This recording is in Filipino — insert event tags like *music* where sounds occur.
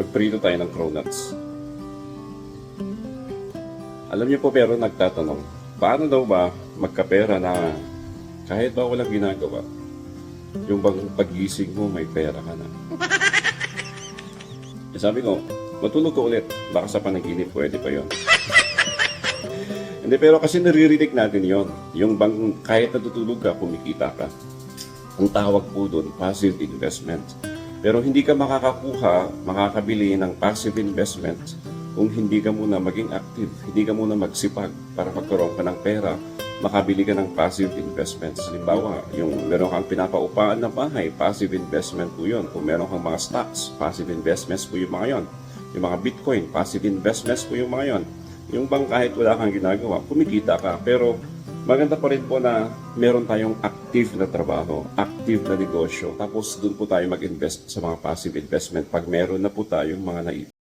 magprito tayo ng cronuts. Alam niyo po pero nagtatanong, paano daw ba magkapera na kahit ba walang ginagawa, yung bang pagising mo may pera ka na. *laughs* Eh, sabi ko, matulog ko ulit. Baka sa panaginip pwede pa yon. *laughs* Hindi, pero kasi naririnig natin yon. Yung bang kahit natutulog ka, kumikita ka. Ang tawag po doon, passive investment. Pero hindi ka makakakuha, makakabili ng passive investment kung hindi ka muna maging active, hindi ka muna magsipag para magkaroon ka ng pera, makabili ka ng passive investments. Halimbawa, yung meron kang pinapaupaan na bahay, passive investment po yun. Kung meron kang mga stocks, passive investments po yung mga yon. Yung mga bitcoin, passive investments po yung mga yon. Yung bang kahit wala kang ginagawa, kumikita ka. Pero maganda pa rin po na meron tayong active na trabaho, active na negosyo. Tapos doon po tayo mag-invest sa mga passive investment pag meron na po tayong mga nai